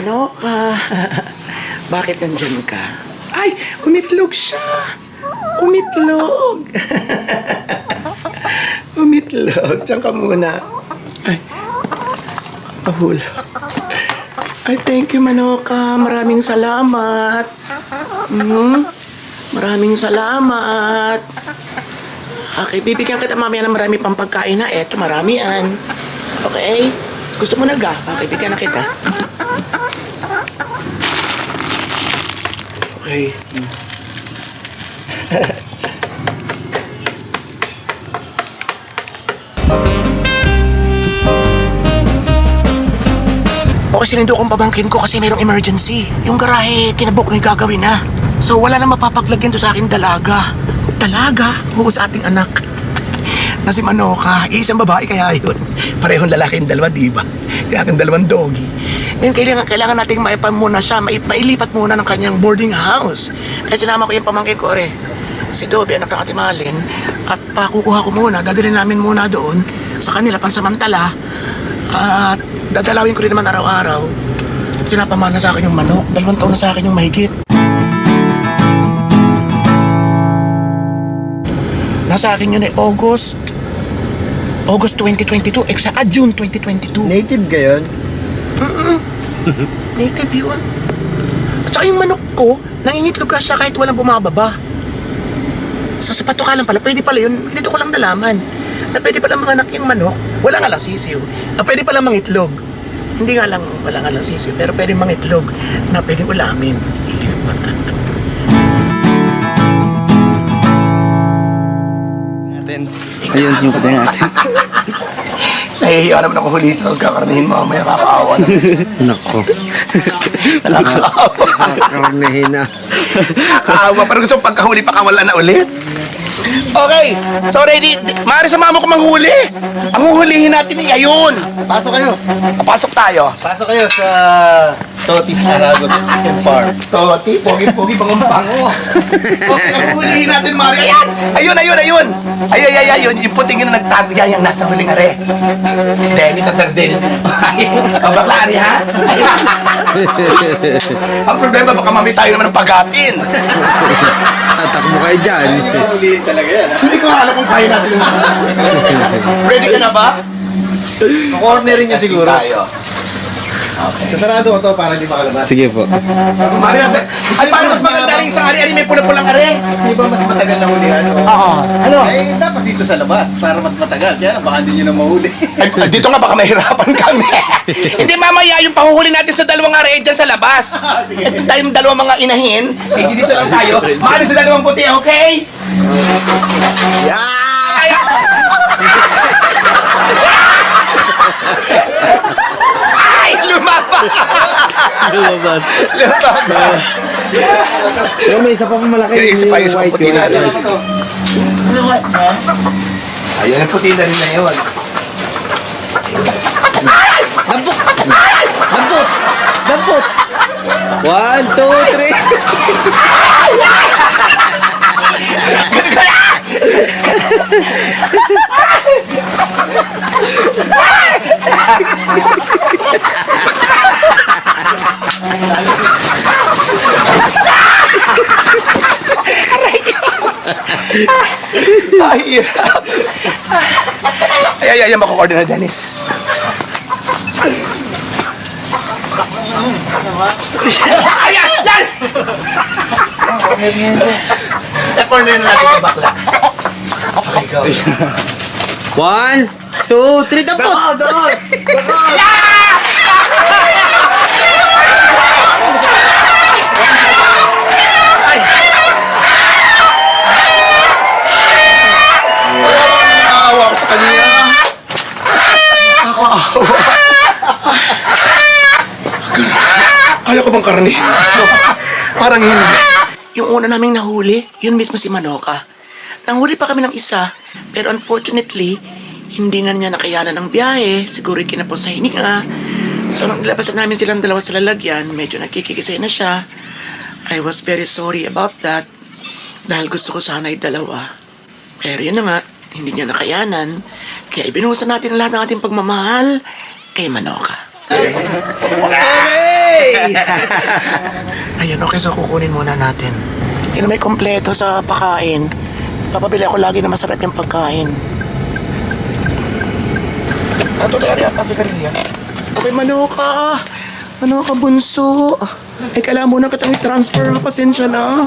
Manoka. Bakit nandyan ka? Ay, umitlog siya. Umitlog. umitlog. Diyan ka muna. Ay, pahula. Ay, thank you, Manoka. Maraming salamat. Mhm. Maraming salamat. Okay, bibigyan kita mamaya ng marami pang pagkain na. Eto, marami yan. Okay? Gusto mo na ga? Okay, bigyan na kita. Okay. O kasi nindo akong pamangkin ko kasi mayroong emergency. Yung garahe, kinabok na yung gagawin na. So wala na mapapaglagyan to sa akin dalaga. Dalaga? Oo, sa ating anak. na si Manoka, isang babae kaya yun. Parehong lalaki yung dalawa, di ba? Kaya ang dalawang doggy. Ngayon, kailangan, kailangan nating maipan muna siya, maip, mailipat muna ng kanyang boarding house. Kaya sinama ko yung pamangkin ko, ore. Si Dobby, anak ng Ate Malin. At pakukuha ko muna, dadalhin namin muna doon sa kanila pansamantala. At dadalawin ko rin naman araw-araw. Sinapamana sa akin yung manok. Dalawang taon na sa akin yung mahigit. Nasa akin yun eh, August. August 2022. Exact, ah, June 2022. Native ka? Native yun. At saka yung manok ko, nangingitlog siya kahit walang bumababa. Sa sapato ka lang pala, pwede pala yun. Dito ko lang nalaman. Na pwede pala mga anak yung manok. Wala nga lang sisiw. Na pwede pala mangitlog. Hindi nga lang wala nga lang sisiw, pero pwede mangitlog na pwedeng ulamin. Ayun, yung patay natin. Nahihiya naman ako huli sa tapos kakarnihin mamaya kakaawa na. Nako. Nakakaawa. Karnehin na. Kakaawa. Pero gusto pagkahuli pa kawala na ulit. Okay, so ready. Maaari sa mama ko manghuli. Ang huhulihin natin ay ayun. Pasok kayo. Papasok tayo. Pasok kayo sa Totis Aragos Chicken Farm. Toti, pogi-pogi, bango-bango. Okay, ang natin, Mari. Ayan! Ayun, ayun, ayun. Ay, ay, ay, ayun. Yung puting yun na nagtago. Yan, yan, nasa huling are. Dennis, ang Sir Dennis. Ang bakla, Ari, ha? ang problema, baka mami tayo naman ng pagatin. Tatakbo kayo dyan. Ulihin talaga yan. Hindi ko alam kung kaya natin yung Ready ka na ba? Cornerin niya siguro. Tayo. Sasarado ko to para di makalabas. Sige po. Mari, nasa... Ay, paano mas maganda rin isang ari-ari may pulang-pulang are? Sino ba mas matagal na hulihan? Oo. Ano? Ay, dapat dito sa labas para mas matagal. Kaya baka hindi nyo na mahuli. Ay, dito nga baka mahirapan kami. Hindi mamaya yung pahuhuli natin sa dalawang are dyan sa labas. Ito tayong dalawang mga inahin. Eh, dito lang tayo. Maaari sa dalawang puti, okay? Yeah! Ay, Ay, lumabas! Lumabas. lumabas! Yung may isa pa malaki. Yung isa pa, yung isa pa white puti yun. natin. Ayun, ang puti na rin na yun. Dampot! Dampot! Dampot! One, two, three. Ay, hirap. Ay, ay, ay, makukorder na, Dennis. Ay, ay, ay! Na-corner na natin yung bakla. Okay, go. One, two, three. Dampot! Naawa Ko bang karni? Parang hindi. Yung una naming nahuli, yun mismo si Manoka. Nanghuli pa kami ng isa, pero unfortunately, hindi na niya nakayanan ng biyahe. Siguro kinapos sa hininga. So, nung nilabasan namin silang dalawa sa lalagyan, medyo nakikikisay na siya. I was very sorry about that. Dahil gusto ko sana ay dalawa. Pero yun na nga, hindi niya nakayanan. Kaya ibinuhusan natin lahat ng ating pagmamahal kay Manoka. Yay! Ayun, okay, so kukunin muna natin. Yun may kompleto sa pakain. Papabili ako lagi na masarap yung pagkain. Ato tayo rin pa si Karilya. Okay, Manoka. Manoka, bunso. Ay, kailangan muna kitang i-transfer. Pasensya na.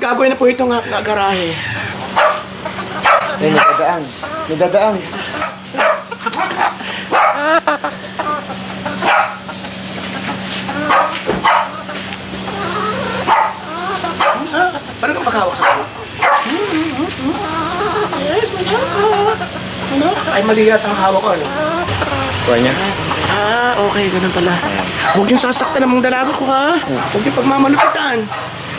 Gagawin na po itong nga garahe. Ay, nadadaan. Nadadaan. Paano kang paghawak sa ako? Yes, Manoka. Manoka. Ay, mali yata ang hawak ko, ano? Kuha niya. Ah, okay, ganun pala. Huwag yung sasaktan ng mga dalaga ko, ha? Huwag yung pagmamalupitan.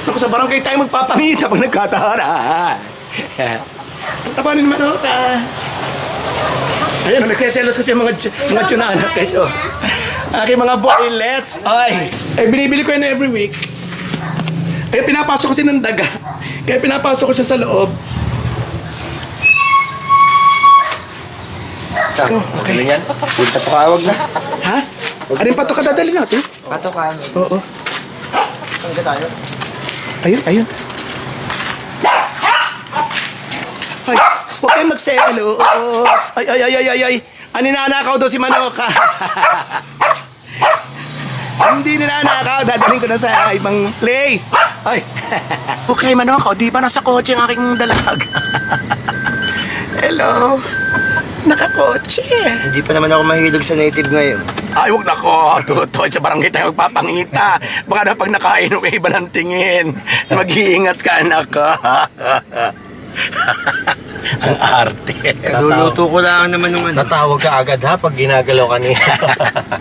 Naku, sa barangay tayo magpapangita pag nagkatahanan. Tapanin naman ako ka. Ayun, nagkselos kasi ang mga, mga tsunanak kayo. Aking mga boylets. Ay, eh, binibili ko yan every week. Kaya pinapasok kasi ng daga. Kaya pinapasok ko siya sa loob. Oh, okay. Yan? Yung patukawag na. Ha? Ano pa ito kadadali natin? Patukan. Oo. Saan ka tayo? Ayun, ayun. Ay, huwag kayong magselos. Ay, ay, ay, ay, ay, ay. Ang ninanakaw daw si Manoka. Hindi ninanakaw. Dadalhin ko na sa ibang place. Ay. okay, Manoka. Di ba nasa kotse ang aking dalag? Hello. Nakakotse. Hindi pa naman ako mahilig sa native ngayon. Ay, huwag na ko. Tutoy sa barangay tayo magpapangita. Baka na pag nakainom, eh, iba ng tingin. Mag-iingat ka, anak. Ang arte. Naluluto ko lang naman nung ano. Ka agad ha pag ginagalaw ka niya.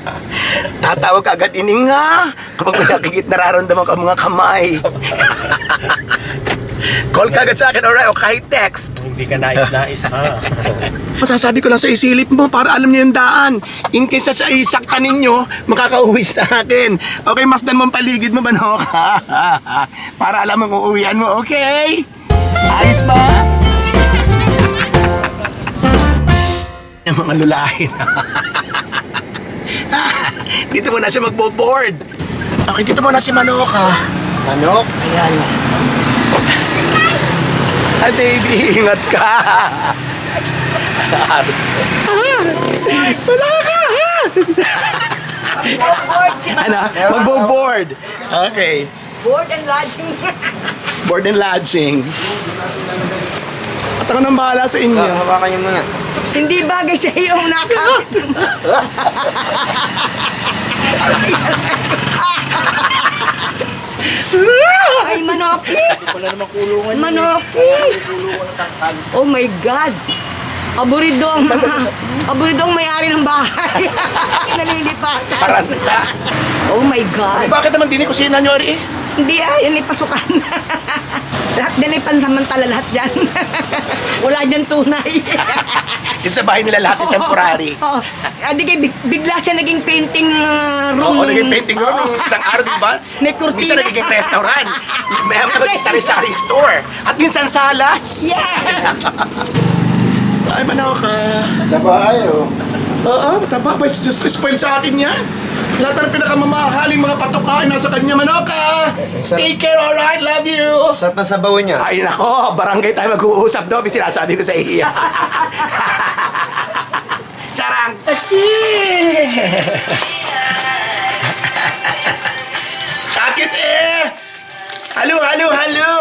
Tatawag ka agad ining nga. Kapag may nakikit nararamdaman ka mga kamay. Call ka agad sa akin, alright? O kahit text. Hindi ka nais-nais ha. Masasabi ko lang sa isilip mo para alam niyo yung daan. In case sa isaktan ninyo, makakauwi sa akin. Okay, masdan mo ang paligid mo, Manok. para alam mo uuwian mo, okay? Ayos ba? yung mga lulahin. dito muna siya magbo-board. Okay, dito muna si Manok, ha? Manok? Ayan. Ay, baby, ingat ka. Wala ka, ha? Board si Ano? Magbo-board. Okay. Board and lodging. Board and lodging. At ako nang bahala sa inyo. Hawakan niyo muna. Hindi bagay sa iyong nakakit. Ay, manokis! Wala naman kulungan. Manokis! Oh my God! Aburido ang mga... Aburido ang may-ari ng bahay. Nalilipatan. Taranta. Oh my Ay, God! bakit naman din kusina nyo, Ari? Hindi ah, yan ay pasukan. lahat din ay pansamantala lahat dyan. Wala dyan tunay. Dito sa bahay nila lahat yung temporary. Oo. Ah, di kay big- bigla siya naging painting uh, room. Oo, naging painting room nung isang araw, di ba? May kurtina. Minsan nagiging restaurant. May mga sari-sari store. At minsan salas. Yeah! Ay, manaw ka. Tabayo. Oo, mataba ba? Diyos ko, spoil sa akin yan. Lahat ng pinakamamahaling mga patukain nasa kanya, Manoka. Sarap. Take care, alright? Love you. Sarap ng sabaw niya. Ay, nako, barangay tayo mag-uusap. May sinasabi ko sa iya. Charang! Taxi! Kapit eh! Halo, halo, halo!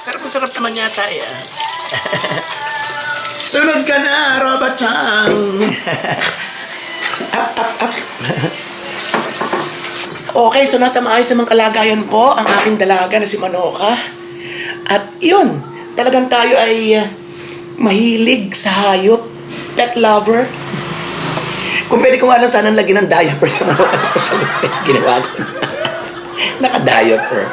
Sarap na sarap naman yata eh. ah. Sunod ka na, Robot Chang! up, up, up. Okay, so nasa maayos namang kalagayan po ang aking dalaga na si Manoka. At yun, talagang tayo ay uh, mahilig sa hayop, pet lover. Kung pwede ko lang sana lagyan ng diaper sa Manoka ginawa ko na. Naka-diaper.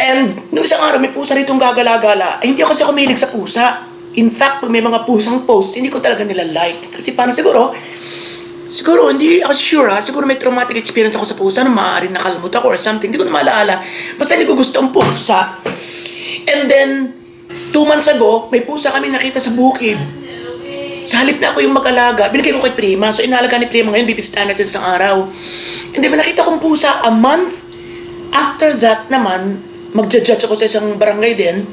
And nung isang araw, may pusa ritong gagala-gala. Ay, hindi ako kasi kumilig sa pusa. In fact, pag may mga pusang post, hindi ko talaga nila like. Kasi paano siguro, Siguro, hindi ako sure ha. Siguro may traumatic experience ako sa pusa na maaaring nakalimut ako or something. Hindi ko na maalala. Basta hindi ko gusto ang pusa. And then, Two months ago, may pusa kami nakita sa bukid. Sa halip na ako yung mag-alaga, binigay ko kay Prima. So, inalaga ni Prima ngayon, bibisitahan natin sa araw. And then, nakita kong pusa a month after that naman, magja-judge ako sa isang barangay din.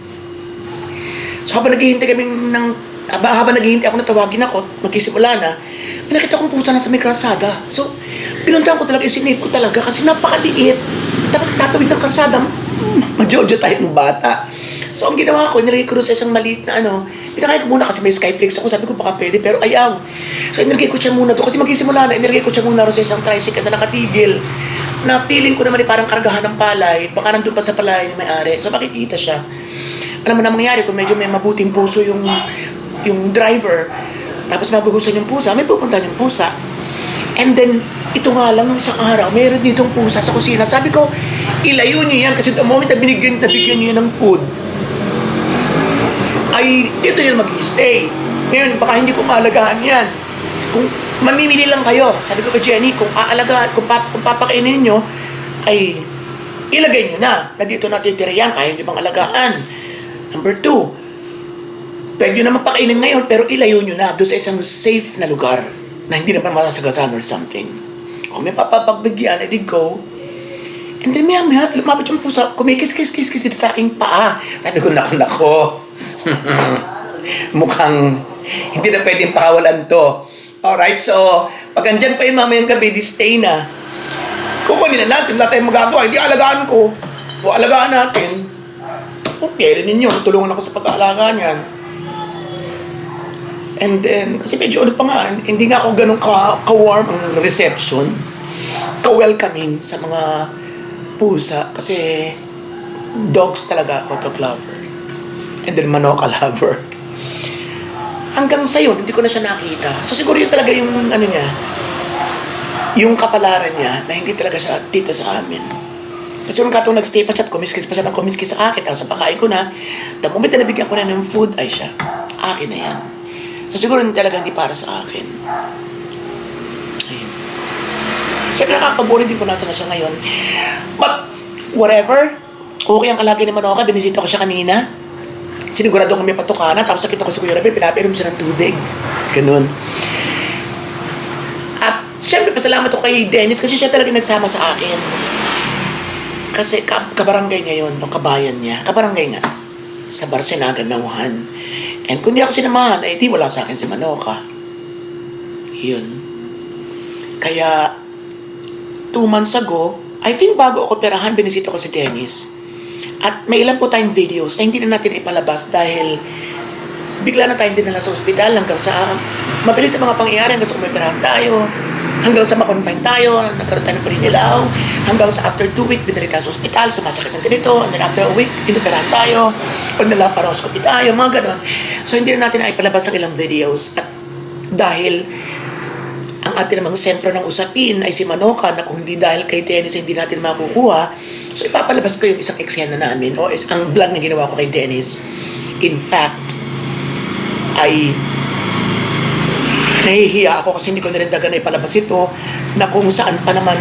So, habang naghihintay kami ng... Habang naghihintay ako na tawagin ako, magkisimula na, may nakita kong pusa na sa may kalsada. So, pinuntahan ko talaga, isinip ko talaga kasi napakaliit. Tapos tatawid ng kalsada, majojo tayong bata. So, ang ginawa ko, nilagay ko sa isang maliit na ano, pinakain ko muna kasi may Skyflix ako, sabi ko baka pwede, pero ayaw. So, inilagay ko siya muna doon kasi magsisimula na, inilagay ko siya muna sa isang tricycle na nakatigil na feeling ko naman eh, parang kargahan ng palay, baka nandun pa sa palay ni may-ari. So, makikita siya. Alam mo na mangyayari kung medyo may mabuting puso yung yung driver, tapos magugustuhan yung pusa, may pupuntahan yung pusa. And then, ito nga lang, nung isang araw, mayroon ditong pusa sa kusina. Sabi ko, ilayo niyo yan kasi the moment na binigyan, nabigyan niyo yan ng food, ay dito yan mag-stay. Ngayon, baka hindi ko maalagaan yan. Kung mamimili lang kayo, sabi ko kay Jenny, kung aalagaan, kung, pap, kung papakainin nyo, ay ilagay nyo na na dito natitira yan, kaya nyo bang alagaan. Number two, pwede nyo naman pakainin ngayon, pero ilayo nyo na doon sa isang safe na lugar na hindi naman masasagasan or something. Kung may papapagbigyan, edi go. And then maya maya, lumapit yung pusa, kumikis-kis-kis-kis sa aking paa. Sabi ko, nako, nako. Mukhang hindi na pwedeng pakawalan to. Alright, so, pag andyan pa yun mamayang gabi, di stay na. Kukunin na natin, wala tayong magagawa. Hindi alagaan ko. O alagaan natin. Okay, rin ninyo. Tulungan ako sa pag-aalaga niyan. And then, kasi medyo ano pa nga, hindi nga ako ganun ka, ka-warm ang reception. Ka-welcoming sa mga pusa. Kasi dogs talaga ako, dog lover. And then manok lover. Hanggang sa yun, hindi ko na siya nakita. So siguro yun talaga yung ano niya, yung kapalaran niya na hindi talaga siya dito sa amin. Kasi nung katong nag-stay pa siya at kumiskis pa siya ng kumiskis sa akin, tapos sa pakain ko na, the moment na nabigyan ko na ng food, ay siya, akin na yan. So siguro hindi talaga hindi para sa akin. Ayun. Siyempre nakakapag-boring din ko nasa na siya ngayon. But, whatever, okay ang alagay ni Manoka, binisita ko siya kanina. Sinigurado ko may patukana, tapos nakita ko si Kuya Rabel, pinapainom siya ng tubig. Ganun. At syempre, pasalamat ko kay Dennis kasi siya talaga nagsama sa akin. Kasi ka- kabarangay niya yun, no, kabayan niya. Kabarangay nga. Sa Barsenaga, Nauhan. And kung di ako sinamahan, eh di wala sa akin si Manoka. Yun. Kaya, two months ago, I think bago ako perahan, binisita ko si Dennis. At may ilan po tayong videos na hindi na natin ipalabas dahil bigla na tayong dinala sa ospital hanggang sa mabilis sa mga pangyayari hanggang sa kumipirahan tayo hanggang sa makonfine tayo nagkaroon tayo ng paninilaw hanggang sa after two weeks binalik tayo sa ospital sumasakit ng ganito. And then after a week inoperahan tayo. Pag nalaparoscopy tayo mga ganon. So hindi na natin na ipalabas ang ilang videos. At dahil ang ating namang sentro ng usapin ay si Manoka na kung hindi dahil kay Dennis ay hindi natin makukuha, so ipapalabas ko yung isang eksena namin. O ang vlog na ginawa ko kay Dennis. In fact, ay nahihiya ako kasi hindi ko narindagan na ipalabas ito na kung saan pa naman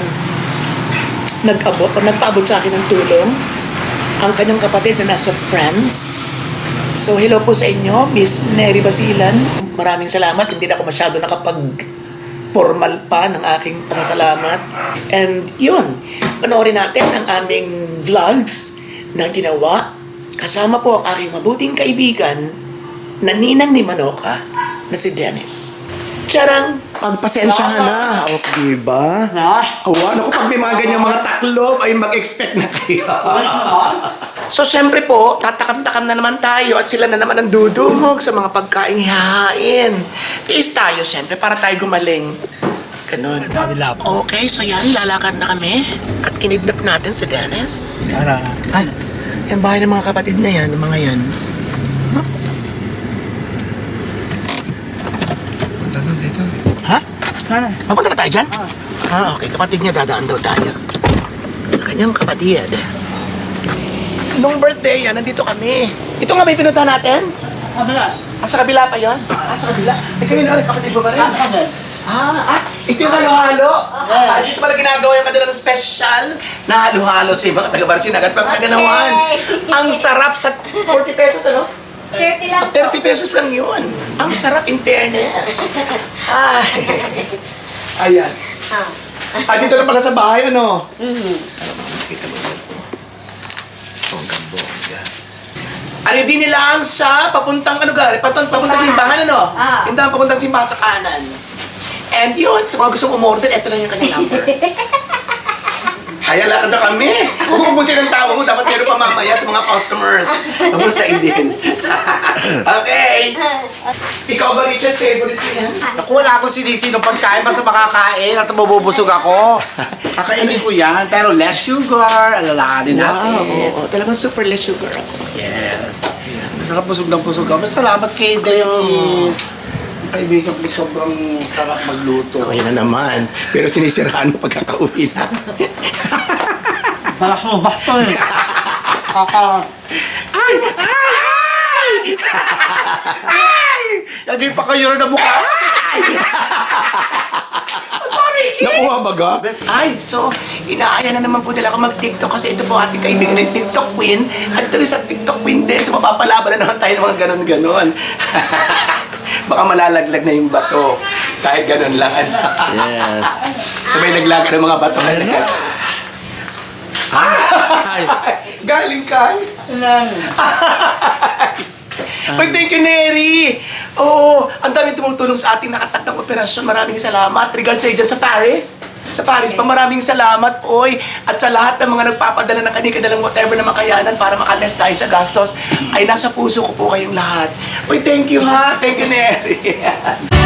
nag-abot o nagpaabot sa akin ng tulong ang kanyang kapatid na nasa France. So, hello po sa inyo, Miss Neri Basilan. Maraming salamat. Hindi na ako masyado nakapag formal pa ng aking pasasalamat. And yun, panoorin natin ang aming vlogs na ginawa. Kasama po ang aking mabuting kaibigan na ninang ni Manoka na si Dennis. Charang! Pagpasensyahan na. O, diba? Ha? Awa, naku, pag may mga ganyang mga taklob, ay mag-expect na kayo. so, syempre po, tatakam-takam na naman tayo at sila na naman ang dudumog sa mga pagkain hihain. Tiis tayo, syempre, para tayo gumaling. Ganun. Okay, so yan, lalakad na kami. At kinidnap natin si Dennis. Tara. Ay, yung bahay ng mga kapatid na yan, ng mga yan. Punta doon dito. Ha? Tara. Mapunta ba tayo dyan? Ah, okay. Kapatid niya, dadaan daw tayo. Sa kanyang kapatid. Nung birthday yan, nandito kami. Ito nga ba yung pinuntahan natin? Kabila. Ah, sa kabila pa yon? Ah, sa kabila. Eh, kayo na, kapatid mo ba rin? Ah, ah, ito yung halo-halo. Ah, dito pala ginagawa yung kanilang special na halo-halo sa ibang taga Barsin agad pang taga Nawan. Ang sarap sa 40 pesos, ano? 30 lang po. 30 pesos lang yun. Ang sarap in fairness. Ay. Ayan. Ah. Ah, dito lang pala sa bahay, ano? Mhm. Kita mo yan. Bonggang bongga. Ano din nila ang sa papuntang ano gari? Papuntang, papuntang simbahan, ano? Ah. Daan papuntang simbahan sa kanan. And yun, sa mga gustong umorder, ito lang yung kanyang number. Kaya lakad na kami. Huwag ubusin ang tao mo. Dapat meron pa mamaya sa mga customers. Ubusin din. okay. Ikaw ba, Richard, favorite mo yan? Naku, wala akong sinisino pagkain basta makakain at mabubusog ako. Kakainin ko yan, pero less sugar, alalahanin natin. Wow, oo, talagang super less sugar ako. Yes. Masarap busog ng busog ako. Salamat kay Dennis. Kaibigan ko sobrang sarap magluto. Okay na naman. Pero sinisiraan mo pagkakauwi na. Baso, baso eh. Kaka... Ay! Ay! Ay! Lagi pa kayo rin ang mukha. Nakuha ba ga? Ay, so, inaaya na naman po nila ako mag-TikTok kasi ito po ating kaibigan ng TikTok Queen. At ito sa TikTok Queen din, so mapapalaban na naman tayo ng mga ganon-ganon. Baka malalaglag na yung bato. Kahit ganon lang. ano. Yes. Sabay naglaga ng mga bato. Ay. Galing ka. But thank you, Neri! Oo, ang daming tumutulong sa ating nakatakdang operasyon. Maraming salamat. Regards sa dyan sa Paris. Sa Paris pa, maraming salamat, oy. At sa lahat ng mga nagpapadala ng kanilang whatever na makayanan para makaless tayo sa gastos, ay nasa puso ko po kayong lahat. Oy, thank you ha. Thank you, Neri.